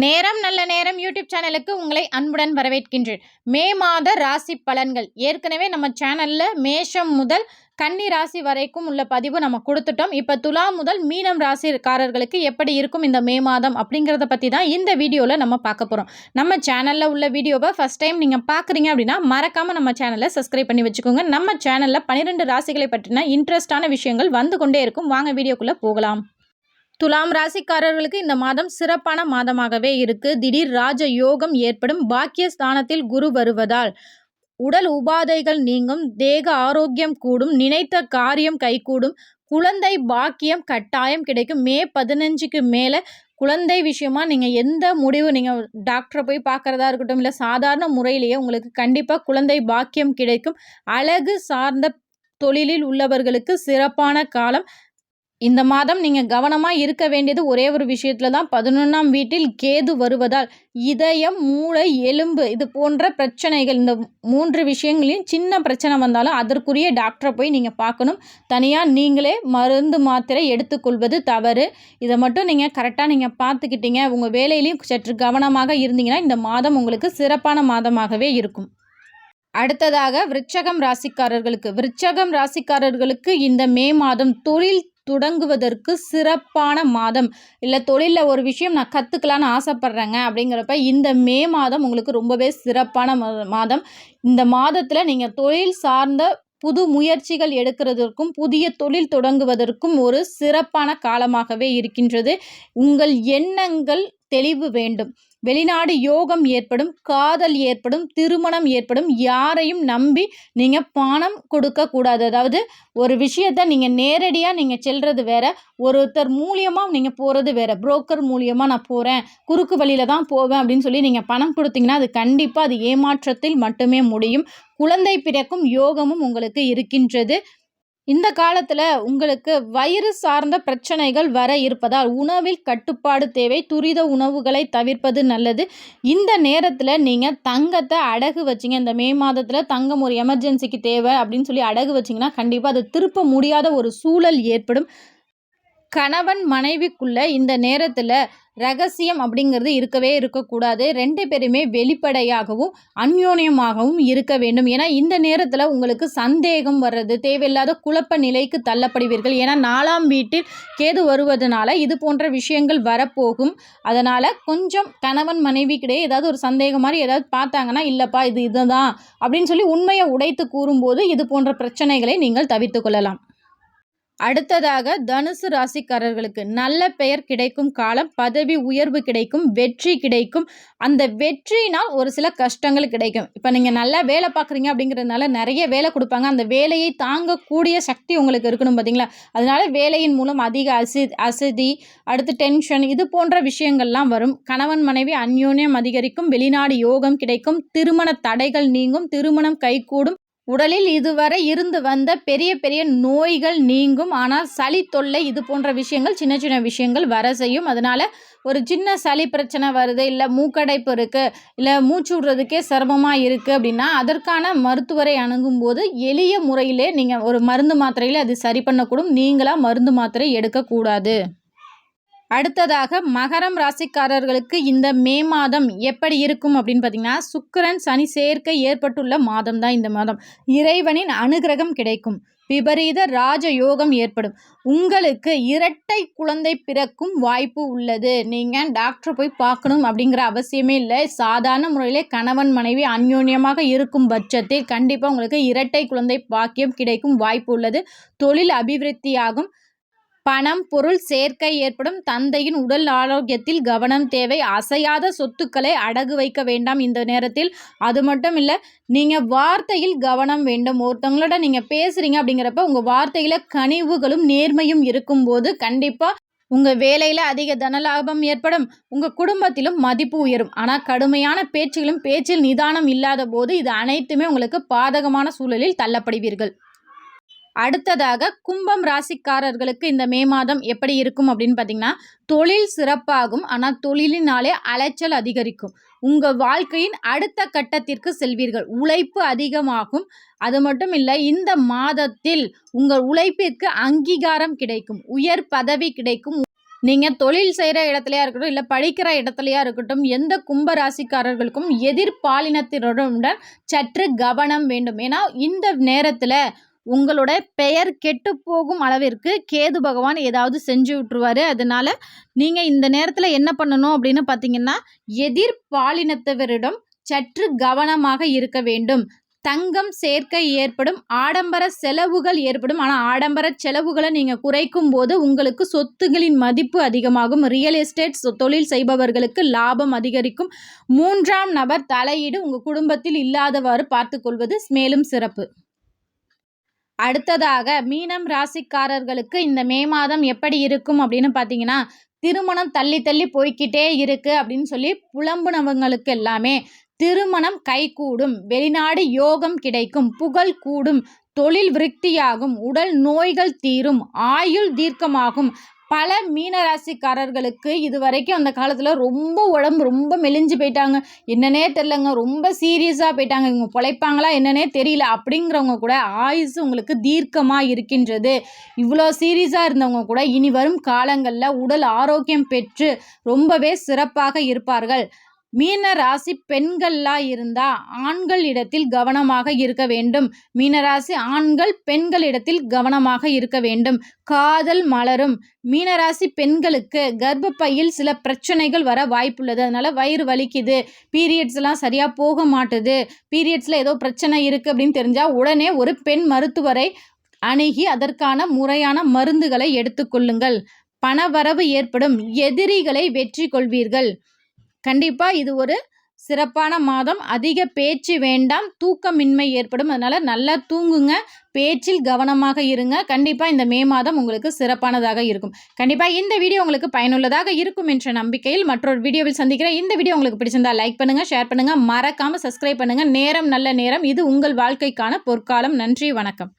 நேரம் நல்ல நேரம் யூடியூப் சேனலுக்கு உங்களை அன்புடன் வரவேற்கின்றேன். மே மாத ராசி பலன்கள். ஏற்கனவே நம்ம சேனலில் மேஷம் முதல் கன்னி ராசி வரைக்கும் உள்ள பதிவு நம்ம கொடுத்துட்டோம். இப்போ துலா முதல் மீனம் ராசிக்காரர்களுக்கு எப்படி இருக்கும் இந்த மே மாதம் அப்படிங்கிறத பற்றி தான் இந்த வீடியோவில் நம்ம பார்க்க போகிறோம் நம்ம சேனலில் உள்ள வீடியோவை ஃபஸ்ட் டைம் நீங்கள் பார்க்குறீங்க அப்படின்னா மறக்காமல் நம்ம சேனலை சப்ஸ்கிரைப் பண்ணி வச்சுக்கோங்க. நம்ம சேனலில் பன்னிரெண்டு ராசிகளை பற்றின இன்ட்ரெஸ்டான விஷயங்கள் வந்து கொண்டே இருக்கும். வாங்க வீடியோக்குள்ளே போகலாம். துலாம் ராசிக்காரர்களுக்கு இந்த மாதம் சிறப்பான மாதமாகவே இருக்கு. திடீர் ராஜ யோகம் ஏற்படும் பாக்கிய ஸ்தானத்தில் குரு வருவதால் உடல் உபாதைகள் நீங்கும் தேக ஆரோக்கியம் கூடும் நினைத்த காரியம் கைகூடும் குழந்தை பாக்கியம் கட்டாயம் கிடைக்கும். மே பதினஞ்சுக்கு மேலே குழந்தை விஷயமா நீங்கள் எந்த முடிவு நீங்கள் டாக்டரை போய் பார்க்குறதா இருக்கட்டும் இல்லை சாதாரண முறையிலேயே உங்களுக்கு கண்டிப்பாக குழந்தை பாக்கியம் கிடைக்கும். அழகு சார்ந்த தொழிலில் உள்ளவர்களுக்கு சிறப்பான காலம். இந்த மாதம் நீங்கள் கவனமாக இருக்க வேண்டியது ஒரே ஒரு விஷயத்தில் தான் பதினொன்றாம் வீட்டில் கேது வருவதால் இதயம் மூளை எலும்பு இது போன்ற பிரச்சனைகள் இந்த மூன்று விஷயங்களையும் சின்ன பிரச்சனை வந்தாலும் அதற்குரிய டாக்டரை போய் நீங்கள் பார்க்கணும். தனியாக நீங்களே மருந்து மாத்திரை எடுத்துக்கொள்வது தவறு. இதை மட்டும் நீங்கள் கரெக்டாக நீங்கள் பார்த்துக்கிட்டீங்க. உங்கள் வேலையிலையும் சற்று கவனமாக இருந்தீங்கன்னா இந்த மாதம் உங்களுக்கு சிறப்பான மாதமாகவே இருக்கும். அடுத்ததாக விருச்சகம் ராசிக்காரர்களுக்கு. விருச்சகம் ராசிக்காரர்களுக்கு இந்த மே மாதம் தொழில் தொடங்குவதற்கு சிறப்பான மாதம். இல்லை தொழிலில் ஒரு விஷயம் நான் கற்றுக்கலான்னு ஆசைப்பட்றேங்க அப்படிங்கிறப்ப இந்த மே மாதம் உங்களுக்கு ரொம்பவே சிறப்பான மாதம். இந்த மாதத்தில் நீங்கள் தொழில் சார்ந்த புது முயற்சிகள் எடுக்கிறதற்கும் புதிய தொழில் தொடங்குவதற்கும் ஒரு சிறப்பான காலமாகவே இருக்கின்றது. உங்கள் எண்ணங்கள் தெளிவு வேண்டும். வெளிநாடு யோகம் ஏற்படும் காதல் ஏற்படும் திருமணம் ஏற்படும் யாரையும் நம்பி நீங்கள் பணம் கொடுக்கக்கூடாது அதாவது ஒரு விஷயத்தை நீங்கள் நேரடியாக நீங்கள் செல்வது வேற ஒருத்தர் மூலியமாக நீங்கள் போகிறது வேற. புரோக்கர் மூலியமாக நான் போகிறேன் குறுக்கு வழியில் தான் போவேன் அப்படின்னு சொல்லி நீங்கள் பணம் கொடுத்தீங்கன்னா அது கண்டிப்பாக அது ஏமாற்றத்தில் மட்டுமே முடியும். குழந்தை பிறக்கும் யோகமும் உங்களுக்கு இருக்கின்றது. இந்த காலத்தில் உங்களுக்கு வயிறு சார்ந்த பிரச்சனைகள் வர இருப்பதால் உணவில் கட்டுப்பாடு தேவை துரித உணவுகளை தவிர்ப்பது நல்லது. இந்த நேரத்தில் நீங்கள் தங்கத்தை அடகு வச்சிங்க. இந்த மே மாதத்தில் தங்கம் ஒரு எமர்ஜென்சிக்கு தேவை அப்படின்னு சொல்லி அடகு வச்சிங்கன்னா கண்டிப்பாக அதை திருப்ப முடியாத ஒரு சூழல் ஏற்படும். கணவன் மனைவிக்குள்ள இந்த நேரத்தில் ரகசியம் அப்படிங்கிறது இருக்கவே இருக்கக்கூடாது. ரெண்டு பேருமே வெளிப்படையாகவும் அந்யோன்யமாகவும் இருக்க வேண்டும். ஏன்னா இந்த நேரத்தில் உங்களுக்கு சந்தேகம் வர்றது தேவையில்லாத குழப்ப நிலைக்கு தள்ளப்படுவீர்கள். ஏன்னா நாலாம் வீட்டில் கேது வருவதனால இது போன்ற விஷயங்கள் வரப்போகும். அதனால் கொஞ்சம் கணவன் மனைவிக்கிடையே ஏதாவது ஒரு சந்தேகம் மாதிரி ஏதாவது பார்த்தாங்கன்னா இல்லைப்பா இது இதுதான் அப்படின்னு சொல்லி உண்மையை உடைத்து கூறும்போது இது போன்ற பிரச்சனைகளை நீங்கள் தவிர்த்து கொள்ளலாம். அடுத்ததாக தனுசு ராசிக்காரர்களுக்கு நல்ல பெயர் கிடைக்கும் காலம் பதவி உயர்வு கிடைக்கும் வெற்றி கிடைக்கும். அந்த வெற்றினால் ஒரு சில கஷ்டங்கள் கிடைக்கும். இப்போ நீங்கள் நல்லா வேலை பார்க்குறீங்க அப்படிங்கிறதுனால நிறைய வேலை கொடுப்பாங்க. அந்த வேலையை தாங்கக்கூடிய சக்தி உங்களுக்கு இருக்கணும் பார்த்தீங்களா? அதனால வேலையின் மூலம் அதிக அசி அசதி அடுத்து டென்ஷன் இது போன்ற விஷயங்கள்லாம் வரும். கணவன் மனைவி அந்யோன்யம் அதிகரிக்கும். வெளிநாடு யோகம் கிடைக்கும். திருமண தடைகள் நீங்கும். திருமணம் கைகூடும். உடலில் இதுவரை இருந்து வந்த பெரிய பெரிய நோய்கள் நீங்கும். ஆனால் சளி தொல்லை இது போன்ற விஷயங்கள் சின்ன சின்ன விஷயங்கள் வர செய்யும். அதனால் ஒரு சின்ன சளி பிரச்சனை வருது இல்லை மூக்கடைப்பு இருக்குது இல்லை மூச்சு விடுறதுக்கே சிரமமாக இருக்குது அப்படின்னா அதற்கான மருத்துவரை அணுகும்போது எளிய முறையிலே நீங்கள் ஒரு மருந்து மாத்திரையில் அது சரி பண்ணக்கூடும். நீங்களாக மருந்து மாத்திரை எடுக்கக்கூடாது. அடுத்ததாக மகரம் ராசிக்காரர்களுக்கு இந்த மே மாதம் எப்படி இருக்கும் அப்படின்னு பார்த்தீங்கன்னா சுக்கரன் சனி சேர்க்கை ஏற்பட்டுள்ள மாதம் தான் இந்த மாதம். இறைவனின் அனுகிரகம் கிடைக்கும். விபரீத ராஜ யோகம் ஏற்படும். உங்களுக்கு இரட்டை குழந்தை பிறக்கும் வாய்ப்பு உள்ளது. நீங்கள் டாக்டர் போய் பார்க்கணும் அப்படிங்கிற அவசியமே இல்லை. சாதாரண முறையில் கணவன் மனைவி அந்யோன்யமாக இருக்கும் பட்சத்தில் கண்டிப்பாக உங்களுக்கு இரட்டை குழந்தை பாக்கியம் கிடைக்கும் வாய்ப்பு உள்ளது. தொழில் அபிவிருத்தியாகும். பணம் பொருள் சேர்க்கை ஏற்படும். தந்தையின் உடல் ஆரோக்கியத்தில் கவனம் தேவை. அசையாத சொத்துக்களை அடகு வைக்க வேண்டாம் இந்த நேரத்தில். அது மட்டும் இல்லை நீங்கள் வார்த்தையில் கவனம் வேண்டும். ஒருத்தவங்களோட நீங்கள் பேசுகிறீங்க அப்படிங்கிறப்ப உங்கள் வார்த்தையில் கனிவுகளும் நேர்மையும் இருக்கும்போது கண்டிப்பாக உங்கள் வேலையில் அதிக தனலாபம் ஏற்படும். உங்கள் குடும்பத்திலும் மதிப்பு உயரும். ஆனால் கடுமையான பேச்சுகளும் பேச்சில் நிதானம் இல்லாத போது இது அனைத்துமே உங்களுக்கு பாதகமான சூழலில் தள்ளப்படுவீர்கள். அடுத்ததாக கும்பம் ராசிக்காரர்களுக்கு இந்த மே மாதம் எப்படி இருக்கும் அப்படின்னு பார்த்தீங்கன்னா தொழில் சிறப்பாகும். ஆனால் தொழிலினாலே அலைச்சல் அதிகரிக்கும். உங்கள் வாழ்க்கையின் அடுத்த கட்டத்திற்கு செல்வீர்கள். உழைப்பு அதிகமாகும். அது மட்டும் இல்லை இந்த மாதத்தில் உங்கள் உழைப்பிற்கு அங்கீகாரம் கிடைக்கும். உயர் பதவி கிடைக்கும். நீங்கள் தொழில் செய்கிற இடத்துலையா இருக்கட்டும் இல்லை படிக்கிற இடத்துலையா இருக்கட்டும் எந்த கும்ப ராசிக்காரர்களுக்கும் எதிர்பாலினத்தினருடன் சற்று கவனம் வேண்டும். ஏன்னா இந்த நேரத்தில் உங்களோட பெயர் கெட்டு போகும் அளவிற்கு கேது பகவான் ஏதாவது செஞ்சு விட்டுருவார். அதனால் நீங்கள் இந்த நேரத்தில் என்ன பண்ணணும் அப்படின்னு பார்த்தீங்கன்னா எதிர்பாலினத்தவரிடம் சற்று கவனமாக இருக்க வேண்டும். தங்கம் சேர்க்கை ஏற்படும் ஆடம்பர செலவுகள் ஏற்படும். ஆனால் ஆடம்பர செலவுகளை நீங்கள் குறைக்கும் போது உங்களுக்கு சொத்துகளின் மதிப்பு அதிகமாகும். ரியல் எஸ்டேட் சொ- தொழில் செய்பவர்களுக்கு லாபம் அதிகரிக்கும். மூன்றாம் நபர் தலையீடு உங்கள் குடும்பத்தில் இல்லாதவாறு பார்த்துக்கொள்வது மேலும் சிறப்பு. அடுத்ததாக மீனம் ராசிக்காரர்களுக்கு இந்த மே மாதம் எப்படி இருக்கும் அப்படின்னு பார்த்தீங்கன்னா திருமணம் தள்ளி தள்ளி போய்க்கிட்டே இருக்கு அப்படின்னு சொல்லி புலம்புனவங்களுக்கு எல்லாமே திருமணம் கைகூடும். வெளிநாடு யோகம் கிடைக்கும் புகழ் கூடும் தொழில் விருத்தியாகும் உடல் நோய்கள் தீரும் ஆயுள் தீர்க்கமாகும் பல மீனராசிக்காரர்களுக்கு இது வரைக்கும் அந்த காலத்தில் ரொம்ப உடம்பு ரொம்ப மெலிஞ்சு போயிட்டாங்க. என்னன்னே தெரிலங்க ரொம்ப சீரியஸாக போயிட்டாங்க. இவங்க பிழைப்பாங்களா என்னன்னே தெரியல. அப்படிங்கிறவங்க கூட ஆயுசு உங்களுக்கு தீர்க்கமாக இருக்கின்றது. இவ்வளோ சீரியஸாக இருந்தவங்க கூட இனி வரும் காலங்களில் உடல் ஆரோக்கியம் பெற்று ரொம்பவே சிறப்பாக இருப்பார்கள். மீன ராசி பெண்கள்லாம் இருந்தால் ஆண்கள் இடத்தில் கவனமாக இருக்க வேண்டும். மீனராசி ஆண்கள் பெண்களிடத்தில் கவனமாக இருக்க வேண்டும். காதல் மலரும். மீனராசி பெண்களுக்கு கர்ப்பப்பையில் சில பிரச்சனைகள் வர வாய்ப்புள்ளது. அதனால் வயிறு வலிக்குது. பீரியட்ஸ் எல்லாம் சரியாக போக மாட்டுது. பீரியட்ஸில் ஏதோ பிரச்சனை இருக்குது அப்படின்னு தெரிஞ்சால் உடனே ஒரு பெண் மருத்துவரை அணுகி அதற்கான முறையான மருந்துகளை எடுத்துக்கொள்ளுங்கள் பணவரவு ஏற்படும். எதிரிகளை வெற்றி கொள்வீர்கள் கண்டிப்பாக இது ஒரு சிறப்பான மாதம். அதிக பேச்சு வேண்டாம் தூக்கமின்மை ஏற்படும். அதனால் நல்லா தூங்குங்க பேச்சில் கவனமாக இருங்க. கண்டிப்பாக இந்த மே மாதம் உங்களுக்கு சிறப்பானதாக இருக்கும். கண்டிப்பாக இந்த வீடியோ உங்களுக்கு பயனுள்ளதாக இருக்கும் என்ற நம்பிக்கையில் மற்றொரு வீடியோவில் சந்திக்கிறேன். இந்த வீடியோ உங்களுக்கு பிடிச்சிருந்தா லைக் பண்ணுங்கள் ஷேர் பண்ணுங்கள் மறக்காமல் சப்ஸ்கிரைப் பண்ணுங்கள் நேரம் நல்ல நேரம். இது உங்கள் வாழ்க்கைக்கான பொற்காலம். நன்றி வணக்கம்.